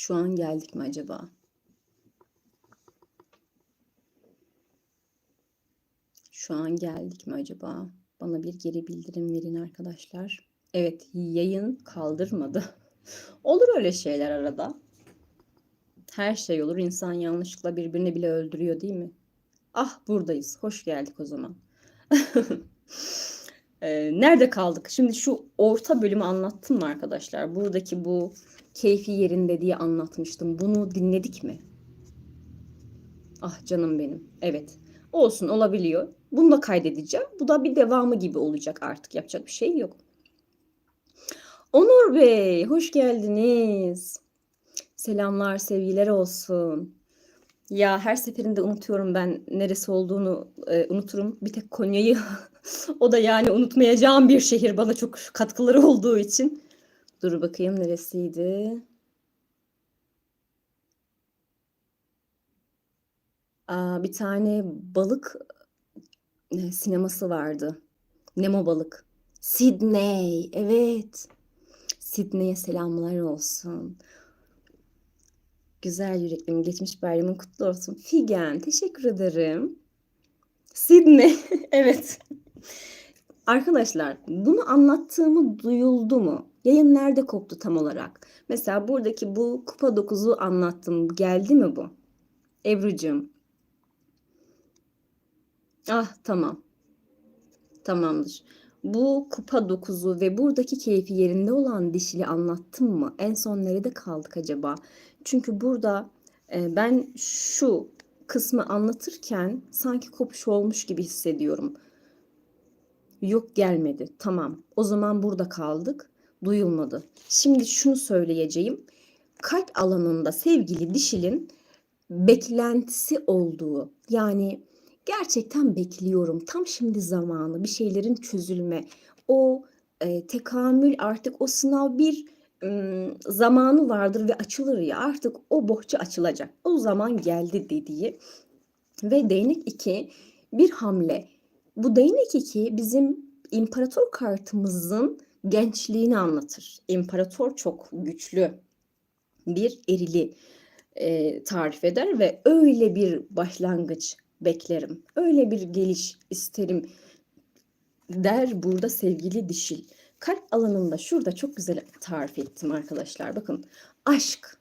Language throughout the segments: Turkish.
Şu an geldik mi acaba? Şu an geldik mi acaba? Bana bir geri bildirim verin arkadaşlar. Evet, yayın kaldırmadı. Olur öyle şeyler arada. Her şey olur. İnsan yanlışlıkla birbirini bile öldürüyor değil mi? Ah buradayız. Hoş geldik o zaman. Ee, nerede kaldık? Şimdi şu orta bölümü anlattım mı arkadaşlar? Buradaki bu keyfi yerinde diye anlatmıştım. Bunu dinledik mi? Ah canım benim. Evet. Olsun olabiliyor. Bunu da kaydedeceğim. Bu da bir devamı gibi olacak artık. Yapacak bir şey yok. Onur Bey, hoş geldiniz. Selamlar, sevgiler olsun. Ya her seferinde unutuyorum ben neresi olduğunu e, unuturum. Bir tek Konya'yı o da yani unutmayacağım bir şehir bana çok katkıları olduğu için. Dur bakayım neresiydi? Aa, bir tane balık e, sineması vardı. Nemo balık. Sydney, evet. Sydney'e selamlar olsun. Güzel yüreklim geçmiş bayramın kutlu olsun. Figen, teşekkür ederim. Sydney, evet. Arkadaşlar, bunu anlattığımı duyuldu mu? Yayın nerede koptu tam olarak? Mesela buradaki bu kupa 9'u anlattım. Geldi mi bu? Ebru'cum. Ah tamam. Tamamdır. Bu kupa 9'u ve buradaki keyfi yerinde olan dişili anlattım mı? En son nerede kaldık acaba? Çünkü burada e, ben şu kısmı anlatırken sanki kopuş olmuş gibi hissediyorum. Yok gelmedi. Tamam. O zaman burada kaldık. Duyulmadı. Şimdi şunu söyleyeceğim. Kalp alanında sevgili dişilin beklentisi olduğu yani gerçekten bekliyorum. Tam şimdi zamanı bir şeylerin çözülme. O e, tekamül artık o sınav bir ım, zamanı vardır ve açılır ya artık o bohça açılacak. O zaman geldi dediği ve değnek 2 bir hamle. Bu değnek 2 bizim imparator kartımızın gençliğini anlatır. İmparator çok güçlü bir erili e, tarif eder ve öyle bir başlangıç beklerim. Öyle bir geliş isterim der burada sevgili dişil. Kalp alanında şurada çok güzel tarif ettim arkadaşlar. Bakın aşk.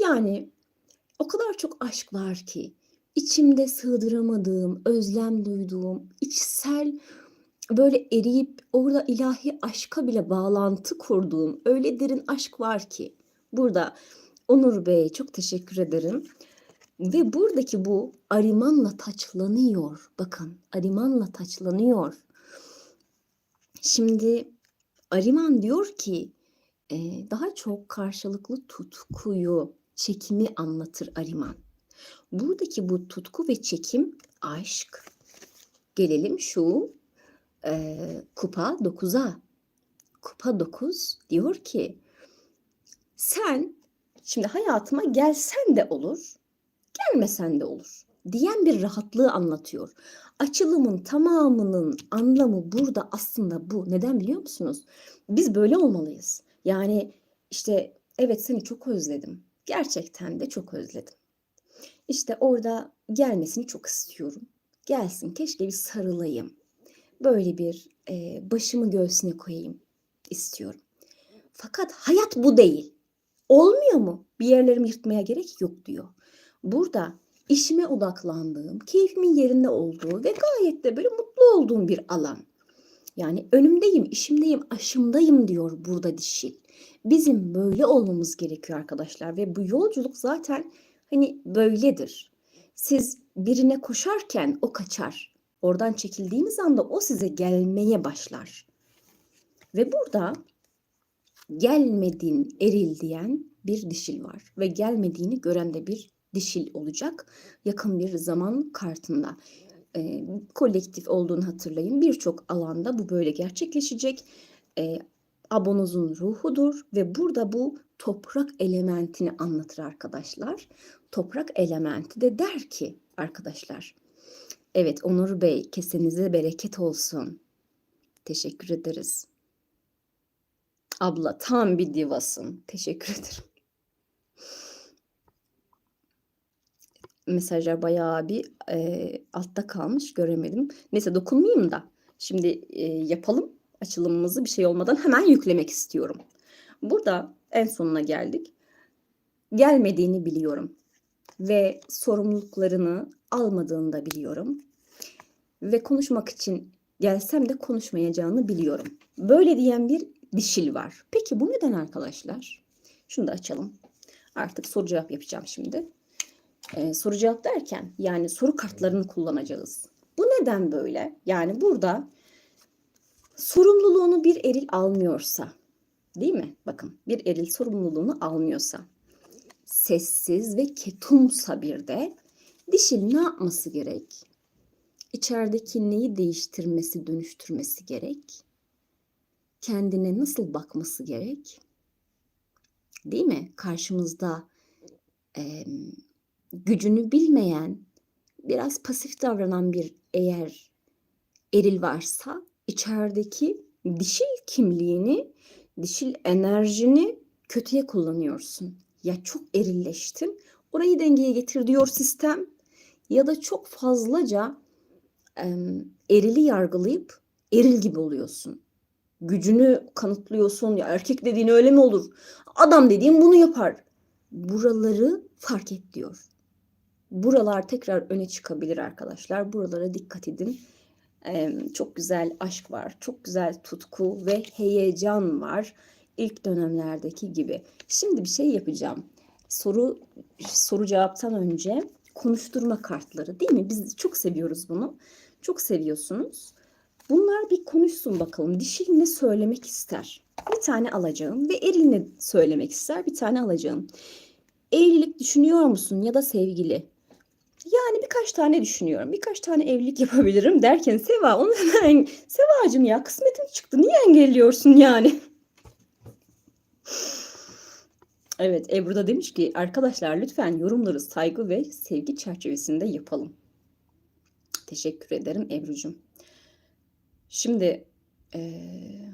Yani o kadar çok aşk var ki içimde sığdıramadığım, özlem duyduğum, içsel böyle eriyip orada ilahi aşka bile bağlantı kurduğum öyle derin aşk var ki. Burada Onur Bey çok teşekkür ederim. Ve buradaki bu arimanla taçlanıyor. Bakın arimanla taçlanıyor. Şimdi Ariman diyor ki e, daha çok karşılıklı tutkuyu, çekimi anlatır Ariman. Buradaki bu tutku ve çekim aşk. Gelelim şu e, kupa 9'a. Kupa 9 diyor ki sen şimdi hayatıma gelsen de olur, gelmesen de olur diyen bir rahatlığı anlatıyor. Açılımın tamamının anlamı burada aslında bu. Neden biliyor musunuz? Biz böyle olmalıyız. Yani işte evet seni çok özledim. Gerçekten de çok özledim. İşte orada gelmesini çok istiyorum. Gelsin keşke bir sarılayım. Böyle bir e, başımı göğsüne koyayım istiyorum. Fakat hayat bu değil. Olmuyor mu? Bir yerlerimi yırtmaya gerek yok diyor. Burada işime odaklandığım, keyfimin yerinde olduğu ve gayet de böyle mutlu olduğum bir alan. Yani önümdeyim, işimdeyim, aşımdayım diyor burada dişil. Bizim böyle olmamız gerekiyor arkadaşlar ve bu yolculuk zaten hani böyledir. Siz birine koşarken o kaçar. Oradan çekildiğiniz anda o size gelmeye başlar. Ve burada gelmedin eril diyen bir dişil var ve gelmediğini gören de bir dişil olacak yakın bir zaman kartında. E, kolektif olduğunu hatırlayın. Birçok alanda bu böyle gerçekleşecek. E, abonuzun ruhudur ve burada bu toprak elementini anlatır arkadaşlar. Toprak elementi de der ki arkadaşlar. Evet Onur Bey kesenize bereket olsun. Teşekkür ederiz. Abla tam bir divasın. Teşekkür ederim. mesajlar bayağı bir e, altta kalmış göremedim. Neyse dokunmayayım da. Şimdi e, yapalım açılımımızı bir şey olmadan hemen yüklemek istiyorum. Burada en sonuna geldik. Gelmediğini biliyorum ve sorumluluklarını almadığını da biliyorum. Ve konuşmak için gelsem de konuşmayacağını biliyorum. Böyle diyen bir dişil var. Peki bu neden arkadaşlar? Şunu da açalım. Artık soru cevap yapacağım şimdi. Ee, soru cevap derken yani soru kartlarını kullanacağız. Bu neden böyle? Yani burada sorumluluğunu bir eril almıyorsa, değil mi? Bakın bir eril sorumluluğunu almıyorsa, sessiz ve ketumsa bir de dişil ne yapması gerek? İçerideki neyi değiştirmesi, dönüştürmesi gerek? Kendine nasıl bakması gerek? Değil mi? Karşımızda e, gücünü bilmeyen, biraz pasif davranan bir eğer eril varsa içerideki dişil kimliğini, dişil enerjini kötüye kullanıyorsun. Ya çok erilleştin, orayı dengeye getir diyor sistem ya da çok fazlaca erili yargılayıp eril gibi oluyorsun. Gücünü kanıtlıyorsun. Ya erkek dediğin öyle mi olur? Adam dediğin bunu yapar. Buraları fark et diyor. Buralar tekrar öne çıkabilir arkadaşlar. Buralara dikkat edin. Ee, çok güzel aşk var. Çok güzel tutku ve heyecan var. İlk dönemlerdeki gibi. Şimdi bir şey yapacağım. Soru soru cevaptan önce konuşturma kartları değil mi? Biz çok seviyoruz bunu. Çok seviyorsunuz. Bunlar bir konuşsun bakalım. Dişil ne söylemek ister? Bir tane alacağım ve eril ne söylemek ister? Bir tane alacağım. Evlilik düşünüyor musun ya da sevgili? Yani birkaç tane düşünüyorum. Birkaç tane evlilik yapabilirim derken Seva onu hemen Sevacım ya kısmetin çıktı. Niye engelliyorsun yani? Evet Ebru da demiş ki arkadaşlar lütfen yorumları saygı ve sevgi çerçevesinde yapalım. Teşekkür ederim Ebru'cum. Şimdi eee,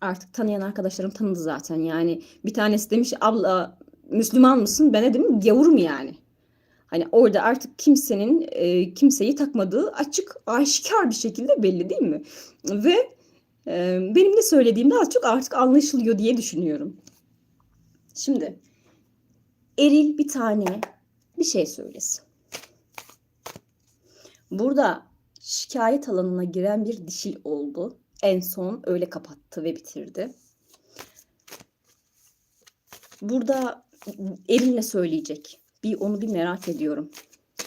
artık tanıyan arkadaşlarım tanıdı zaten. Yani bir tanesi demiş abla Müslüman mısın? Ben de dedim gavurum yani. Hani orada artık kimsenin e, kimseyi takmadığı açık aşikar bir şekilde belli değil mi? Ve e, benim ne söylediğim daha çok artık anlaşılıyor diye düşünüyorum. Şimdi eril bir tane bir şey söylesin. Burada şikayet alanına giren bir dişil oldu. En son öyle kapattı ve bitirdi. Burada Eril ne söyleyecek? Bir onu bir merak ediyorum.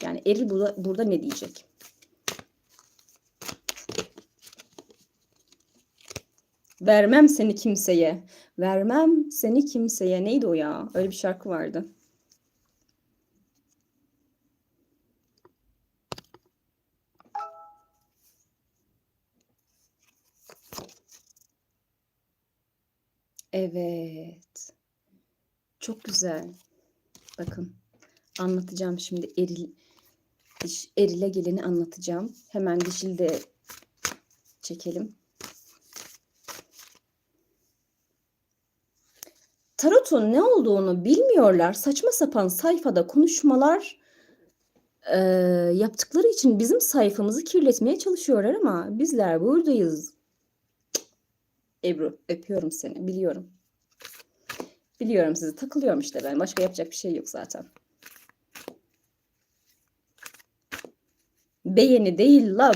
Yani Eril burada, burada ne diyecek? Vermem seni kimseye. Vermem seni kimseye. Neydi o ya? Öyle bir şarkı vardı. Evet. Çok güzel. Bakın anlatacağım şimdi eril erile geleni anlatacağım. Hemen dişil de çekelim. Tarot'un ne olduğunu bilmiyorlar. Saçma sapan sayfada konuşmalar e, yaptıkları için bizim sayfamızı kirletmeye çalışıyorlar ama bizler buradayız. Ebru öpüyorum seni biliyorum. Biliyorum sizi takılıyorum işte ben. Başka yapacak bir şey yok zaten. Beğeni değil la.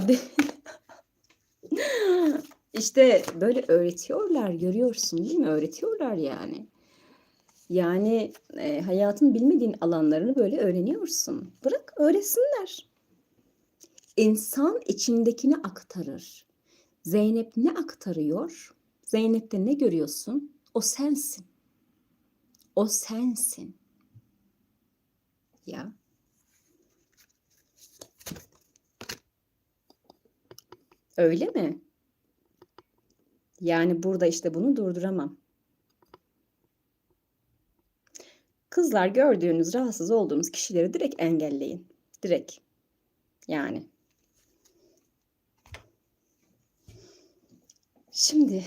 işte böyle öğretiyorlar görüyorsun değil mi? Öğretiyorlar yani. Yani e, hayatın bilmediğin alanlarını böyle öğreniyorsun. Bırak öğretsinler. İnsan içindekini aktarır. Zeynep ne aktarıyor? Zeynep'te ne görüyorsun? O sensin. O sensin. Ya. Öyle mi? Yani burada işte bunu durduramam. Kızlar gördüğünüz rahatsız olduğunuz kişileri direkt engelleyin. Direkt. Yani. Şimdi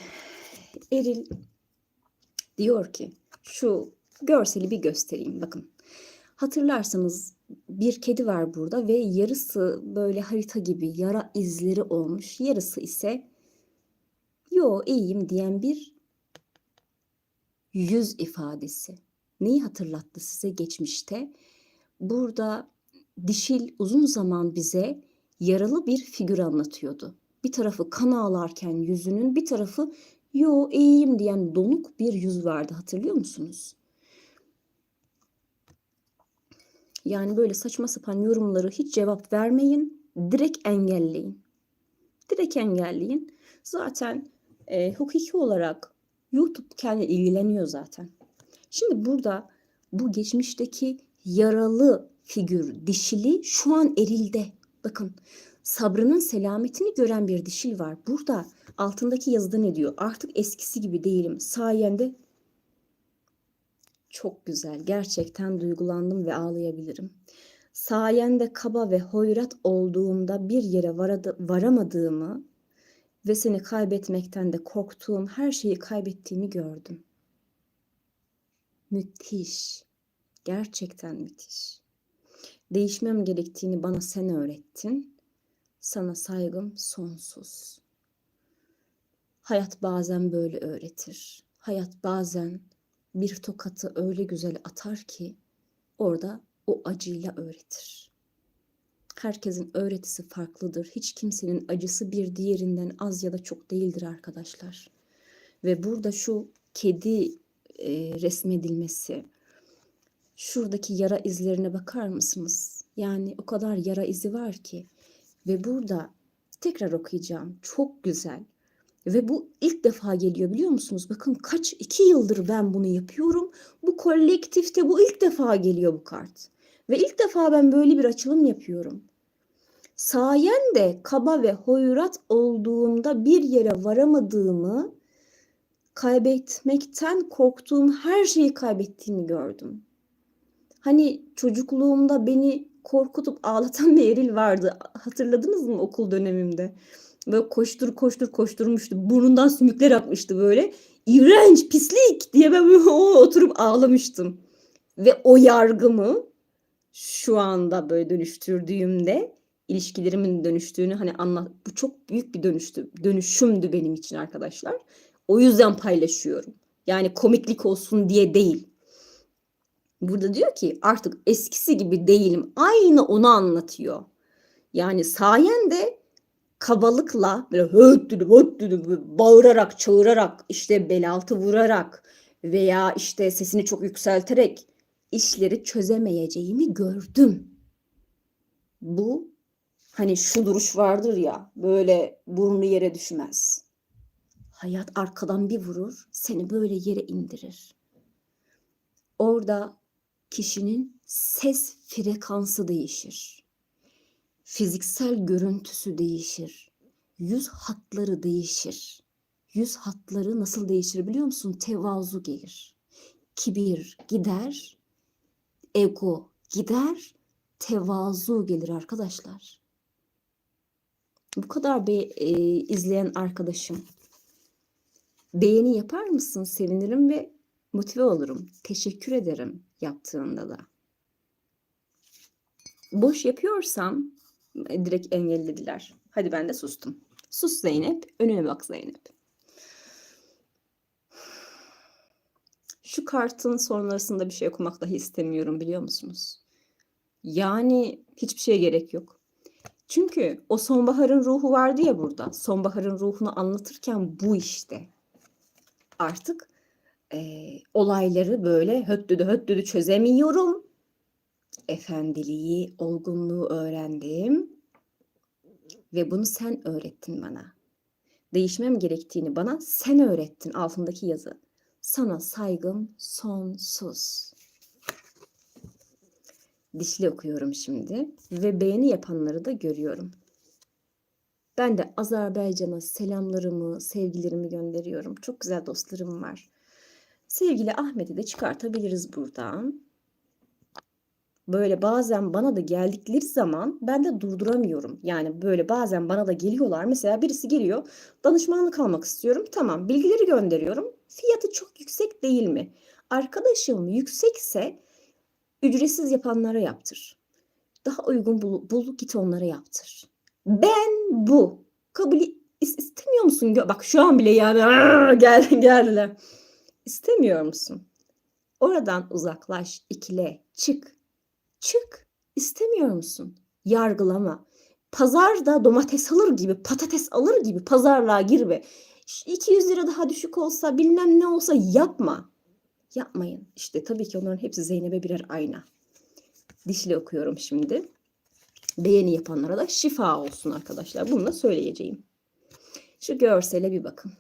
Eril diyor ki şu görseli bir göstereyim bakın. Hatırlarsanız bir kedi var burada ve yarısı böyle harita gibi yara izleri olmuş. Yarısı ise yo iyiyim diyen bir yüz ifadesi. Neyi hatırlattı size geçmişte? Burada dişil uzun zaman bize yaralı bir figür anlatıyordu. Bir tarafı kan ağlarken yüzünün bir tarafı yo iyiyim diyen donuk bir yüz vardı hatırlıyor musunuz? Yani böyle saçma sapan yorumları hiç cevap vermeyin. Direkt engelleyin. Direkt engelleyin. Zaten e, hukuki olarak YouTube kendi ilgileniyor zaten. Şimdi burada bu geçmişteki yaralı figür dişili şu an erilde. Bakın sabrının selametini gören bir dişil var. Burada altındaki yazıda ne diyor? Artık eskisi gibi değilim. Sayende çok güzel. Gerçekten duygulandım ve ağlayabilirim. Sayende kaba ve hoyrat olduğumda bir yere varadı, varamadığımı ve seni kaybetmekten de korktuğum her şeyi kaybettiğimi gördüm. Müthiş. Gerçekten müthiş. Değişmem gerektiğini bana sen öğrettin. Sana saygım sonsuz. Hayat bazen böyle öğretir. Hayat bazen bir tokatı öyle güzel atar ki orada o acıyla öğretir. Herkesin öğretisi farklıdır. Hiç kimsenin acısı bir diğerinden az ya da çok değildir arkadaşlar. Ve burada şu kedi e, resmedilmesi, şuradaki yara izlerine bakar mısınız? Yani o kadar yara izi var ki ve burada tekrar okuyacağım. Çok güzel. Ve bu ilk defa geliyor biliyor musunuz? Bakın kaç iki yıldır ben bunu yapıyorum. Bu kolektifte bu ilk defa geliyor bu kart. Ve ilk defa ben böyle bir açılım yapıyorum. Sayende kaba ve hoyrat olduğumda bir yere varamadığımı, kaybetmekten korktuğum her şeyi kaybettiğimi gördüm. Hani çocukluğumda beni korkutup ağlatan bir eril vardı. Hatırladınız mı okul dönemimde? Böyle koştur koştur koşturmuştu. Burnundan sümükler akmıştı böyle. İğrenç, pislik diye ben oturup ağlamıştım. Ve o yargımı şu anda böyle dönüştürdüğümde ilişkilerimin dönüştüğünü hani anlat bu çok büyük bir dönüştü dönüşümdü benim için arkadaşlar. O yüzden paylaşıyorum. Yani komiklik olsun diye değil. Burada diyor ki artık eskisi gibi değilim. Aynı onu anlatıyor. Yani sayende kabalıkla böyle höttülü höttülü bağırarak çağırarak işte bel altı vurarak veya işte sesini çok yükselterek işleri çözemeyeceğimi gördüm. Bu hani şu duruş vardır ya böyle burnu yere düşmez. Hayat arkadan bir vurur seni böyle yere indirir. Orada kişinin ses frekansı değişir. Fiziksel görüntüsü değişir. Yüz hatları değişir. Yüz hatları nasıl değişir biliyor musun? Tevazu gelir. Kibir gider, ego gider, tevazu gelir arkadaşlar. Bu kadar bir e, izleyen arkadaşım. Beğeni yapar mısın? Sevinirim ve motive olurum. Teşekkür ederim yaptığında da. Boş yapıyorsam e, direkt engellediler. Hadi ben de sustum. Sus Zeynep, önüne bak Zeynep. Şu kartın sonrasında bir şey okumak dahi istemiyorum biliyor musunuz? Yani hiçbir şeye gerek yok. Çünkü o sonbaharın ruhu vardı ya burada. Sonbaharın ruhunu anlatırken bu işte. Artık e, olayları böyle höttüdü höttüdü çözemiyorum. Efendiliği, olgunluğu öğrendim. Ve bunu sen öğrettin bana. Değişmem gerektiğini bana sen öğrettin altındaki yazı. Sana saygım sonsuz. Dişli okuyorum şimdi ve beğeni yapanları da görüyorum. Ben de Azerbaycan'a selamlarımı, sevgilerimi gönderiyorum. Çok güzel dostlarım var. Sevgili Ahmet'i de çıkartabiliriz buradan. Böyle bazen bana da geldikleri zaman ben de durduramıyorum. Yani böyle bazen bana da geliyorlar. Mesela birisi geliyor. Danışmanlık almak istiyorum. Tamam bilgileri gönderiyorum. Fiyatı çok yüksek değil mi? Arkadaşım yüksekse ücretsiz yapanlara yaptır. Daha uygun bul, bul git onlara yaptır. Ben bu. Kabul is- istemiyor musun? Bak şu an bile yani gel geldiler. İstemiyor musun? Oradan uzaklaş, ikile, çık. Çık. İstemiyor musun? Yargılama. Pazarda domates alır gibi, patates alır gibi pazarlığa girme. Ş- 200 lira daha düşük olsa, bilmem ne olsa yapma. Yapmayın. İşte tabii ki onların hepsi Zeynep'e birer ayna. Dişli okuyorum şimdi. Beğeni yapanlara da şifa olsun arkadaşlar. Bunu da söyleyeceğim. Şu görsele bir bakın.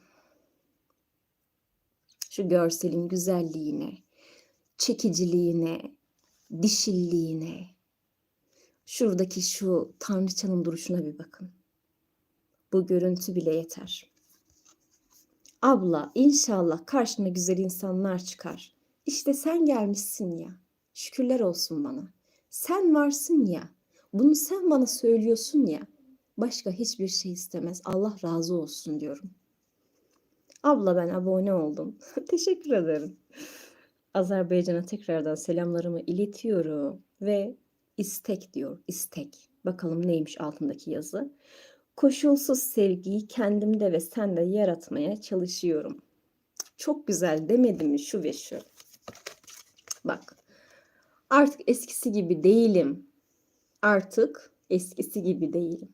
Şu görselin güzelliğine, çekiciliğine, dişilliğine, şuradaki şu tanrıçanın duruşuna bir bakın. Bu görüntü bile yeter. Abla inşallah karşına güzel insanlar çıkar. İşte sen gelmişsin ya. Şükürler olsun bana. Sen varsın ya. Bunu sen bana söylüyorsun ya. Başka hiçbir şey istemez. Allah razı olsun diyorum. Abla ben abone oldum. Teşekkür ederim. Azerbaycan'a tekrardan selamlarımı iletiyorum ve istek diyor. istek. Bakalım neymiş altındaki yazı. Koşulsuz sevgiyi kendimde ve sende yaratmaya çalışıyorum. Çok güzel demedim mi şu ve şu. Bak. Artık eskisi gibi değilim. Artık eskisi gibi değilim.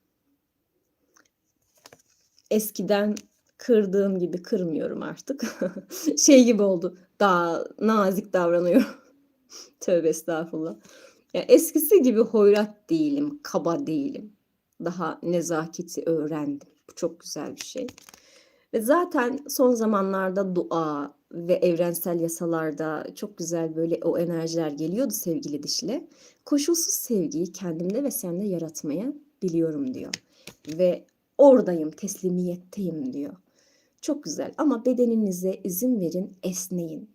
Eskiden kırdığım gibi kırmıyorum artık. şey gibi oldu. Daha nazik davranıyorum. Tövbe estağfurullah. Ya eskisi gibi hoyrat değilim, kaba değilim. Daha nezaketi öğrendim. Bu çok güzel bir şey. Ve zaten son zamanlarda dua ve evrensel yasalarda çok güzel böyle o enerjiler geliyordu sevgili dişle. Koşulsuz sevgiyi kendimde ve sende yaratmaya biliyorum diyor. Ve oradayım, teslimiyetteyim diyor. Çok güzel ama bedeninize izin verin, esneyin.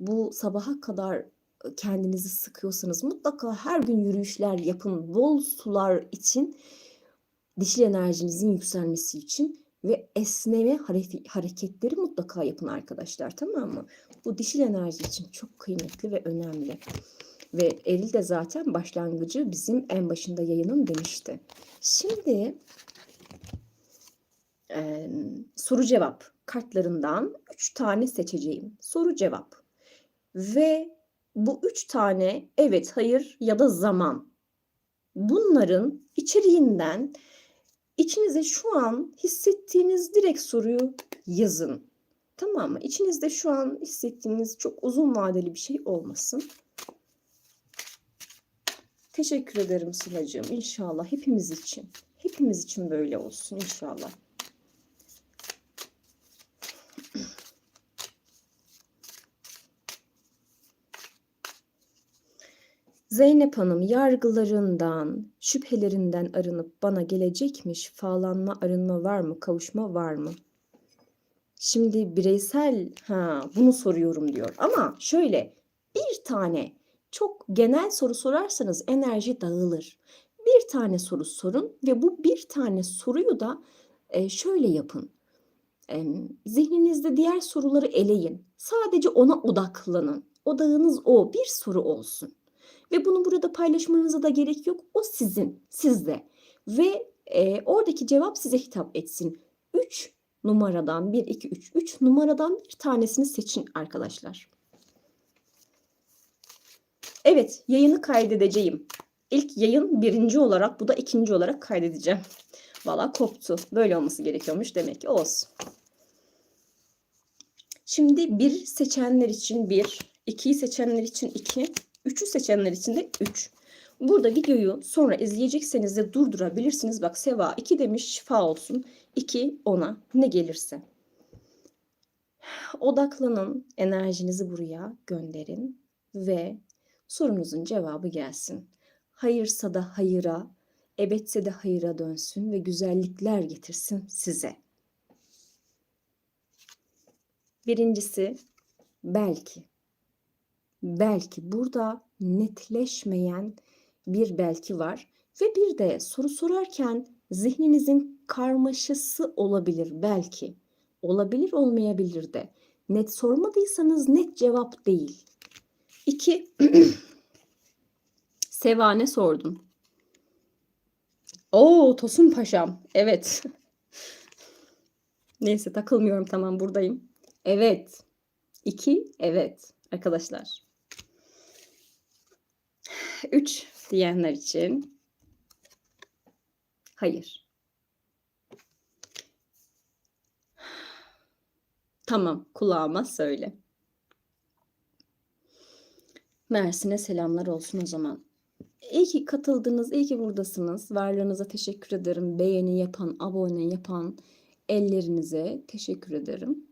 Bu sabaha kadar kendinizi sıkıyorsanız mutlaka her gün yürüyüşler yapın. Bol sular için, dişil enerjinizin yükselmesi için ve esneme hare- hareketleri mutlaka yapın arkadaşlar tamam mı? Bu dişil enerji için çok kıymetli ve önemli. Ve eril de zaten başlangıcı bizim en başında yayının demişti. Şimdi e, soru cevap kartlarından 3 tane seçeceğim. Soru cevap. Ve bu 3 tane evet, hayır ya da zaman. Bunların içeriğinden içinize şu an hissettiğiniz direkt soruyu yazın. Tamam mı? İçinizde şu an hissettiğiniz çok uzun vadeli bir şey olmasın. Teşekkür ederim Sıla'cığım. İnşallah hepimiz için. Hepimiz için böyle olsun inşallah. Zeynep Hanım yargılarından, şüphelerinden arınıp bana gelecekmiş. Şifalanma, arınma var mı? Kavuşma var mı? Şimdi bireysel ha bunu soruyorum diyor. Ama şöyle bir tane çok genel soru sorarsanız enerji dağılır. Bir tane soru sorun ve bu bir tane soruyu da e, şöyle yapın. Zihninizde diğer soruları eleyin. Sadece ona odaklanın. Odağınız o. Bir soru olsun. Ve bunu burada paylaşmanıza da gerek yok. O sizin, sizde. Ve e, oradaki cevap size hitap etsin. 3 numaradan 1, 2, 3. 3 numaradan bir tanesini seçin arkadaşlar. Evet yayını kaydedeceğim. İlk yayın birinci olarak bu da ikinci olarak kaydedeceğim. Valla koptu. Böyle olması gerekiyormuş demek ki olsun. Şimdi bir seçenler için bir, ikiyi seçenler için iki, üçü seçenler için de üç. Burada videoyu sonra izleyecekseniz de durdurabilirsiniz. Bak Seva 2 demiş şifa olsun. 2 ona ne gelirse. Odaklanın, enerjinizi buraya gönderin ve sorunuzun cevabı gelsin. Hayırsa da hayıra, ebetse de hayıra dönsün ve güzellikler getirsin size. Birincisi belki. Belki burada netleşmeyen bir belki var ve bir de soru sorarken zihninizin karmaşası olabilir belki. Olabilir olmayabilir de. Net sormadıysanız net cevap değil. İki, Sevane sordum. Oo Tosun Paşam. Evet. Neyse takılmıyorum tamam buradayım. Evet. İki. Evet. Arkadaşlar. Üç diyenler için. Hayır. Tamam kulağıma söyle. Mersin'e selamlar olsun o zaman. İyi ki katıldınız, iyi ki buradasınız. Varlığınıza teşekkür ederim. Beğeni yapan, abone yapan ellerinize teşekkür ederim.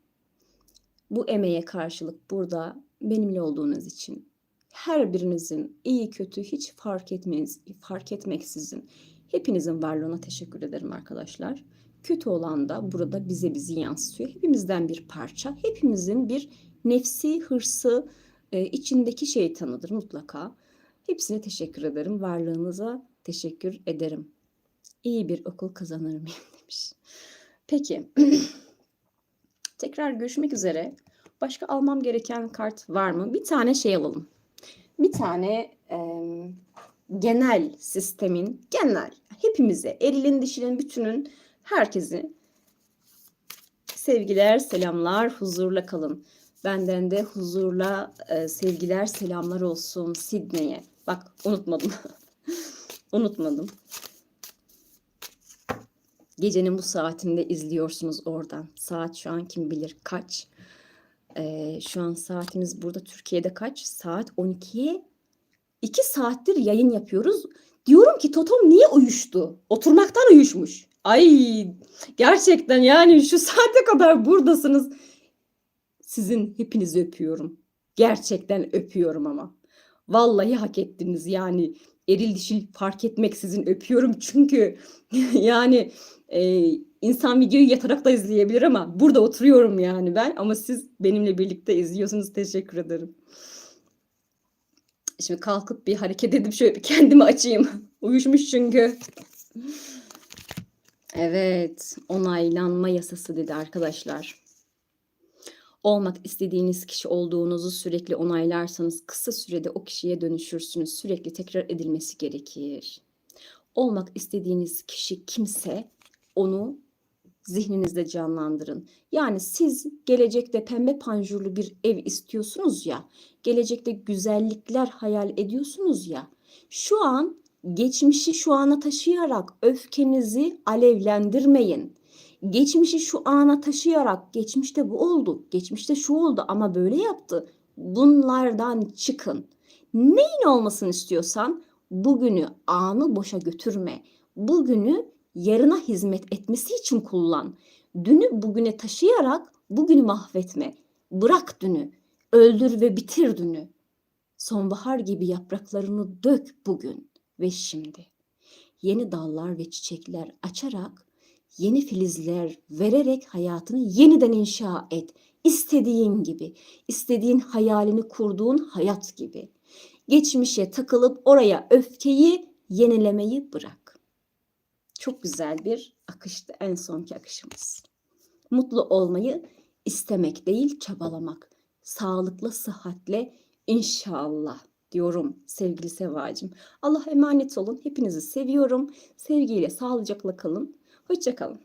Bu emeğe karşılık burada benimle olduğunuz için her birinizin iyi kötü hiç fark etmeyiz, fark etmeksizin hepinizin varlığına teşekkür ederim arkadaşlar. Kötü olan da burada bize bizi yansıtıyor. Hepimizden bir parça, hepimizin bir nefsi hırsı, e, içindeki şeytanıdır mutlaka. Hepsine teşekkür ederim. Varlığınıza teşekkür ederim. İyi bir okul kazanırım demiş. Peki. Tekrar görüşmek üzere. Başka almam gereken kart var mı? Bir tane şey alalım. Bir tane e, genel sistemin, genel hepimize, erilin dişilin bütünün herkesi sevgiler, selamlar, huzurla kalın. Benden de huzurla e, sevgiler, selamlar olsun Sidney'e. Bak unutmadım. unutmadım. Gecenin bu saatinde izliyorsunuz oradan. Saat şu an kim bilir kaç. Ee, şu an saatimiz burada Türkiye'de kaç? Saat 12'ye 2 saattir yayın yapıyoruz. Diyorum ki Totom niye uyuştu? Oturmaktan uyuşmuş. Ay gerçekten yani şu saate kadar buradasınız. Sizin hepinizi öpüyorum. Gerçekten öpüyorum ama. Vallahi hak ettiniz yani eril dişil fark etmeksizin öpüyorum çünkü yani e, insan videoyu yatarak da izleyebilir ama burada oturuyorum yani ben ama siz benimle birlikte izliyorsunuz teşekkür ederim. Şimdi kalkıp bir hareket edip şöyle bir kendimi açayım. Uyuşmuş çünkü. Evet, onaylanma yasası dedi arkadaşlar. Olmak istediğiniz kişi olduğunuzu sürekli onaylarsanız kısa sürede o kişiye dönüşürsünüz. Sürekli tekrar edilmesi gerekir. Olmak istediğiniz kişi kimse onu zihninizde canlandırın. Yani siz gelecekte pembe panjurlu bir ev istiyorsunuz ya, gelecekte güzellikler hayal ediyorsunuz ya. Şu an geçmişi şu ana taşıyarak öfkenizi alevlendirmeyin. Geçmişi şu ana taşıyarak geçmişte bu oldu, geçmişte şu oldu ama böyle yaptı. Bunlardan çıkın. Neyin olmasını istiyorsan bugünü anı boşa götürme. Bugünü yarına hizmet etmesi için kullan. Dünü bugüne taşıyarak bugünü mahvetme. Bırak dünü, öldür ve bitir dünü. Sonbahar gibi yapraklarını dök bugün ve şimdi. Yeni dallar ve çiçekler açarak, yeni filizler vererek hayatını yeniden inşa et. İstediğin gibi, istediğin hayalini kurduğun hayat gibi. Geçmişe takılıp oraya öfkeyi yenilemeyi bırak. Çok güzel bir akıştı en sonki akışımız. Mutlu olmayı istemek değil çabalamak. Sağlıklı, sıhhatle inşallah diyorum sevgili Sevacım. Allah emanet olun. Hepinizi seviyorum. Sevgiyle, sağlıcakla kalın. Hoşçakalın.